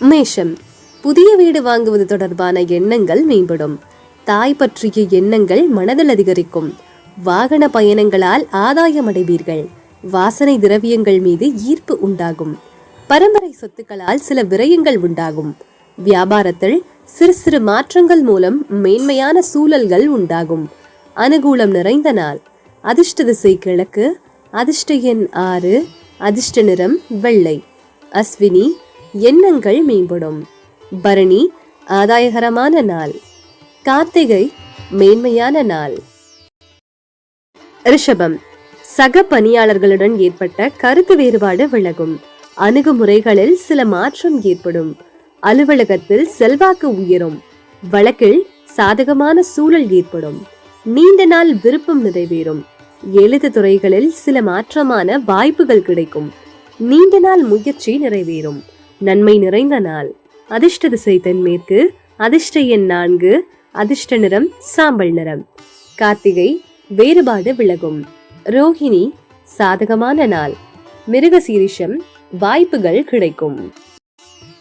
மேஷம். புதிய வீடு வாங்குவது தொடர்பான எண்ணங்கள் மேம்படும். தாய் பற்றிய எண்ணங்கள் மனதில் அதிகரிக்கும். வாகன பயணங்களால் ஆதாயம் அடைவீர்கள். வாசனை திரவியங்கள் மீது ஈர்ப்பு உண்டாகும். பரம்பரை சொத்துக்களால் சில விரயங்கள் உண்டாகும். வியாபாரத்தில் சிறு சிறு மாற்றங்கள் மூலம் மேன்மையான சூழல்கள் உண்டாகும். அனுகூலம் நிறைந்த நாள். அதிர்ஷ்ட திசை கிழக்கு அதிர்ஷ்ட எண் ஆறு அதிர்ஷ்ட நிறம் வெள்ளை. அஸ்வினி எண்ணங்கள் மேம்படும். பரணி ஆதாயகரமான நாள். கார்த்திகை மேன்மையான நாள். ரிஷபம் சக பணியாளர்களுடன் ஏற்பட்ட கருத்து வேறுபாடு விலகும். அணுகுமுறைகளில் சில மாற்றம் ஏற்படும். அலுவலகத்தில் செல்வாக்கு உயரும். வழக்கில் சாதகமான சூழல் ஏற்படும். நீண்ட நாள் விருப்பம் நிறைவேறும். எழுது துறைகளில் சில மாற்றமான வாய்ப்புகள் கிடைக்கும். நீண்ட நாள் முயற்சி நிறைவேறும். நன்மை நிறைந்த நாள். அதிர்ஷ்ட திசை தென்மேற்கு அதிர்ஷ்ட எண் நான்கு அதிர்ஷ்ட நிறம் சாம்பல் நிறம். கார்த்திகை வேறுபாடு விலகும். ரோஹிணி சாதகமான நாள். மிருக சீரிஷம் வாய்ப்புகள் கிடைக்கும்.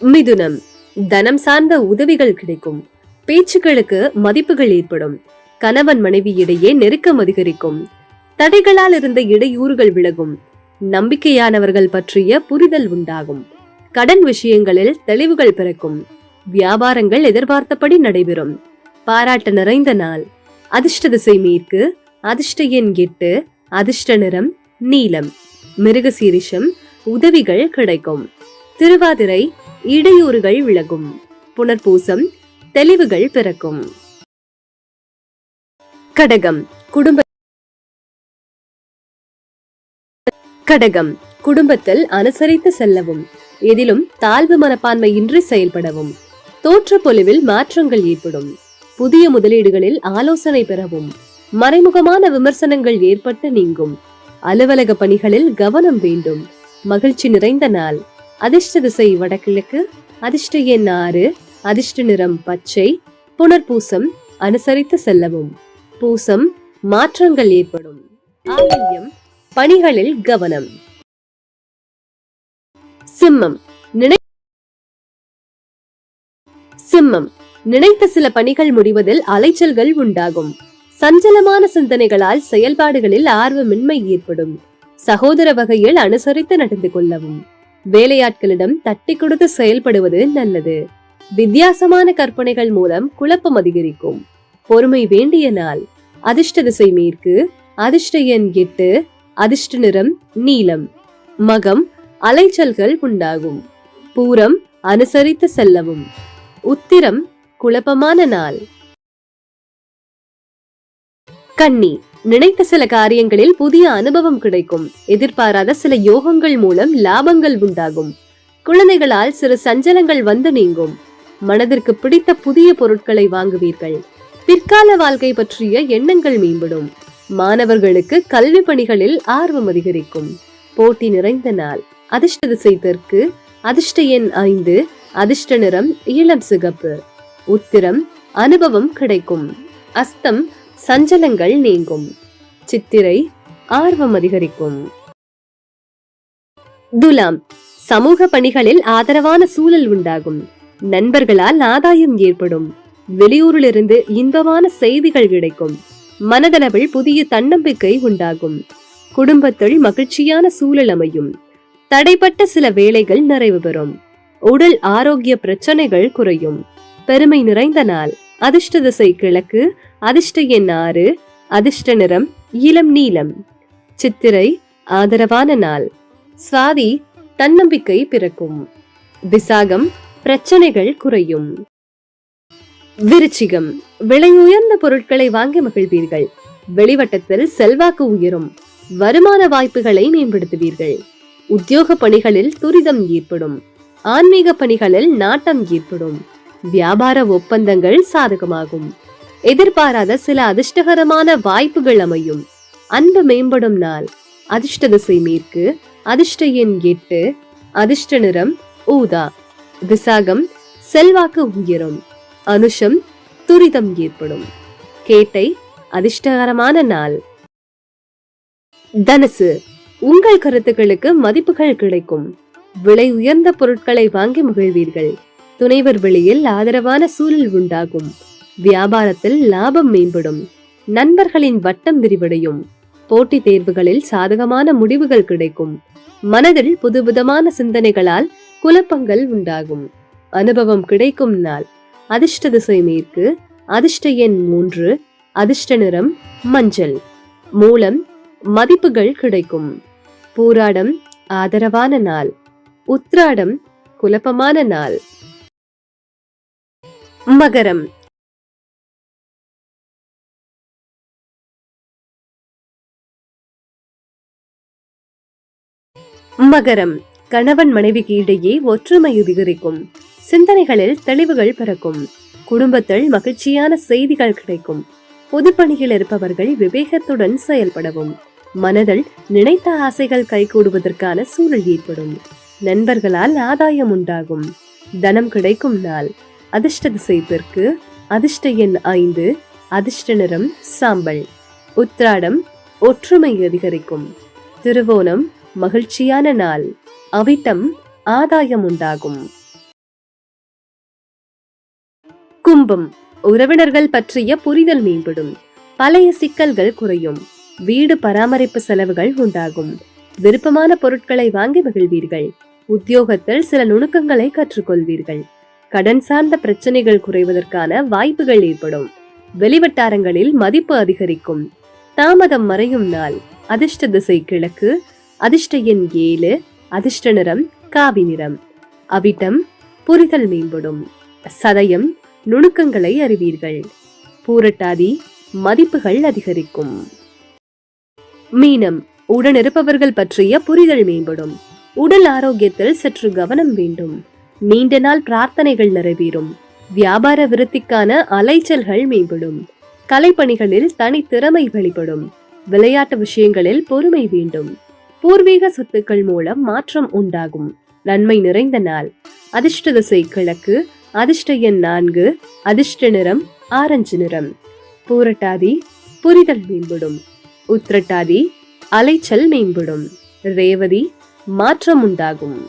மிதுனம் தனம் சார்ந்த உதவிகள் கிடைக்கும். பேச்சுக்களுக்கு மதிப்புகள் ஏற்படும். கணவன் மனைவி இடையே நெருக்கம் அதிகரிக்கும். தடைகளால் இருந்த இடையூறுகள் விலகும். நம்பிக்கையானவர்கள் பற்றிய புரிதல் உண்டாகும். கடன் விஷயங்களில் தெளிவுகள் பிறக்கும். வியாபாரங்கள் எதிர்பார்த்தபடி நடைபெறும். பாராட்ட நிறைந்த நாள். அதிர்ஷ்ட திசை மேற்கு. அதிர்ஷ்ட எண் எட்டு. அதிர்ஷ்ட நிறம் நீலம். மிருகசீரிஷம். உதவிகள் கிடைக்கும். திருவாதிரை. இடையூறுகள் விலகும். புனர்பூசம். தெளிவுகள் பிறக்கும். கடகம். குடும்ப கடகம். குடும்பத்தில் அனுசரித்து செல்லவும். எதிலும் தாழ்வு மனப்பான்மை இன்றி செயல்படவும். தோற்ற பொலிவில் மாற்றங்கள் ஏற்படும். புதிய முதலீடுகளில் ஆலோசனை பெறவும். மறைமுகமான விமர்சனங்கள் ஏற்பட்டு நீங்கும். அலுவலக பணிகளில் கவனம் வேண்டும். மகிழ்ச்சி நிறைந்த நாள். அதிர்ஷ்ட திசை வடகிழக்கு. அதிர்ஷ்ட எண் ஆறு. அதிர்ஷ்ட நிறம் பச்சை. புனர்பூசம். அனுசரித்து செல்லவும். பூசம். மாற்றங்கள் ஏற்படும். ஆயில்யம். பணிகளில் கவனம். சிம்மம். நினை சிம்மம். நினைத்த சில பணிகள் முடிவதில் அலைச்சல்கள் உண்டாகும். சஞ்சலமான சிந்தனைகளால் செயல்பாடுகளில் ஆர்வமின்மை ஏற்படும். சகோதர வகையில் அனுசரித்து நடந்து கொள்ளவும். வேலையாட்களிடம் தட்டி கொடுத்து செயல்படுவது நல்லது. வித்தியாசமான கற்பனைகள் மூலம் குழப்பம் அதிகரிக்கும். பொறுமை வேண்டிய நாள். அதிர்ஷ்ட திசை மேற்கு. அதிர்ஷ்ட எண் எட்டு. அதிர்ஷ்ட நிறம் நீலம் மகம் அலைச்சல்கள் உண்டாகும். பூரம் அனுசரித்து செல்லவும். உத்திரம் குழப்பமான நாள். கன்னி நினைத்த சில காரியங்களில் புதிய அனுபவம் கிடைக்கும். எதிர்பாராத சில யோகங்கள் மூலம் லாபங்கள் உண்டாகும். குழந்தைகளால் சிறு சஞ்சலங்கள் வந்து நீங்கும். மனதிற்கு பிடித்த புதிய பொருட்களை வாங்குவீர்கள். பிற்கால வாழ்க்கை பற்றிய எண்ணங்கள் மேம்படும். மாணவர்களுக்கு கல்வி பணிகளில் ஆர்வம் அதிகரிக்கும். போட்டி நிறைந்த நாள். அதிர்ஷ்ட திசை தெற்கு அதிர்ஷ்ட எண் ஐந்து அதிர்ஷ்ட நிறம் இளம் சிகப்பு. உத்திரம் அனுபவம் கிடைக்கும். அஸ்தம் சஞ்சலங்கள் நீங்கும். சித்திரை ஆர்வம் அதிகரிக்கும். துலாம் சமூக பணிகளில் ஆதரவான சூழல் உண்டாகும். நண்பர்களால் ஆதாயம் ஏற்படும். வெளியூரிலிருந்து இன்பமான செய்திகள் கிடைக்கும். மனதளவில் புதிய தன்னம்பிக்கை உண்டாகும். குடும்பத்தில் மகிழ்ச்சியான சூழல் அமையும். தடைப்பட்ட சில வேலைகள் நிறைவு பெறும். உடல் ஆரோக்கிய பிரச்சனைகள் குறையும். பெருமை நிறைந்த நாள். அதிர்ஷ்ட திசை கிழக்கு அதிர்ஷ்ட எண் ஆறு அதிர்ஷ்ட நிறம் இளம் நீலம் சித்திரை ஆதரவான நாள். சுவாதி தன்னம்பிக்கை பிறக்கும். விசாகம் பிரச்சனைகள் குறையும். விருச்சிகம். விலை உயர்ந்த பொருட்களை வாங்கி மகிழ்வீர்கள். வெளிவட்டத்தில் செல்வாக்கு உயரும். வருமான வாய்ப்புகளை மேம்படுத்துவீர்கள். உத்தியோக பணிகளில் துரிதம் ஏற்படும். ஆன்மீக பணிகளில் நாட்டம் ஏற்படும். வியாபார ஒப்பந்தங்கள் சாதகமாகும். எதிர்பாராத சில அதிர்ஷ்டகரமான வாய்ப்புகள் அமையும். அன்பு மேம்படும் நாள். அதிர்ஷ்ட திசை மேற்கு அதிர்ஷ்ட எண் எட்டு அதிர்ஷ்ட நிறம் ஊதா. விசாகம் செல்வாக்கு உயரும். அனுஷம் துரிதம் ஏற்படும். கேட்டை அதிர்ஷ்டகரமான நாள். தனுசு. உங்கள் கருத்துக்களுக்கு மதிப்புகள் கிடைக்கும். விலை உயர்ந்த பொருட்களை வாங்கி மகிழ்வீர்கள். துணைவர் வெளியில் ஆதரவான சூழல் உண்டாகும். வியாபாரத்தில் லாபம் மேம்படும். நண்பர்களின் வட்டம் விரிவடையும். போட்டித் தேர்வுகளில் சாதகமான முடிவுகள் கிடைக்கும். மனதில் புதுவிதமான சிந்தனைகளால் குழப்பங்கள் உண்டாகும். அனுபவம் கிடைக்கும் நாள். அதிர்ஷ்ட திசை மேற்கு. அதிர்ஷ்ட எண் மூன்று. அதிர்ஷ்ட நிறம் மஞ்சள். மூலம் மதிப்புகள் கிடைக்கும். பூராடம் ஆதரவான நாள். உத்ராடம் குழப்பமான நாள். மகரம். மகரம். கணவன் மனைவிக்கு இடையே ஒற்றுமை அதிகரிக்கும் சிந்தனைகளில் தெளிவுகள் பிறக்கும். குடும்பத்தில் மகிழ்ச்சியான செய்திகள் கிடைக்கும். பொதுப்பணியில் இருப்பவர்கள் விவேகத்துடன் செயல்படவும். மனதில் நினைத்த ஆசைகள் கைகூடுவதற்கான சூழல் ஏற்படும். நண்பர்களால் ஆதாயம் உண்டாகும். தனம் கிடைக்கும் நாள். அதிர்ஷ்ட திசைப்பிற்கு அதிர்ஷ்ட எண் ஐந்து அதிர்ஷ்ட நிறம் சாம்பல். உத்ராடம் ஒற்றுமை அதிகரிக்கும். திருவோணம் மகிழ்ச்சியான நாள். அவிட்டம் ஆதாயம் உண்டாகும். கும்பம் உறவினர்கள் பற்றிய புரிதல் மேம்படும். பழைய சிக்கல்கள் குறையும். வீடு பராமரிப்பு செலவுகள் உண்டாகும். விருப்பமான பொருட்களை வாங்கி மகிழ்வீர்கள். உத்தியோகத்தில் சில நுணுக்கங்களை கற்றுக்கொள்வீர்கள். கடன் சார்ந்த பிரச்சனைகள் குறைவதற்கான வாய்ப்புகள் ஏற்படும். வெளிவட்டாரங்களில் மதிப்பு அதிகரிக்கும். தாமதம் மறையும் நாள். அதிர்ஷ்ட திசை கிழக்கு. அதிர்ஷ்ட எண் ஏழு. அதிர்ஷ்ட நிறம் காவி நிறம். அவிட்டம் புரிதல் மேம்படும். சதயம் நுணுக்கங்களை அறிவீர்கள். பூரட்டாதி மதிப்புகள் அதிகரிக்கும். மீனம் உடனிருப்பவர்கள் பற்றிய புரிதல் மேம்படும். உடல் ஆரோக்கியத்தில் சற்று கவனம் வேண்டும். நீண்ட நாள் பிரார்த்தனைகள் நிறைவேறும். வியாபார விருத்திக்கான அலைச்சல்கள் மேம்படும். கலைப்பணிகளில் தனித்திறமை வெளிப்படும். விளையாட்டு விஷயங்களில் பொறுமை வேண்டும். பூர்வீக சொத்துக்கள் மூலம் மாற்றம் உண்டாகும். நன்மை நிறைந்த நாள். அதிர்ஷ்ட திசை கிழக்கு அதிர்ஷ்ட எண் நான்கு அதிர்ஷ்ட நிறம் ஆரஞ்சு நிறம். பூரட்டாதி புரிதல் மேம்படும். உத்திரட்டாதி அலைச்சல் மேம்படும். ரேவதி மாற்றம் உண்டாகும்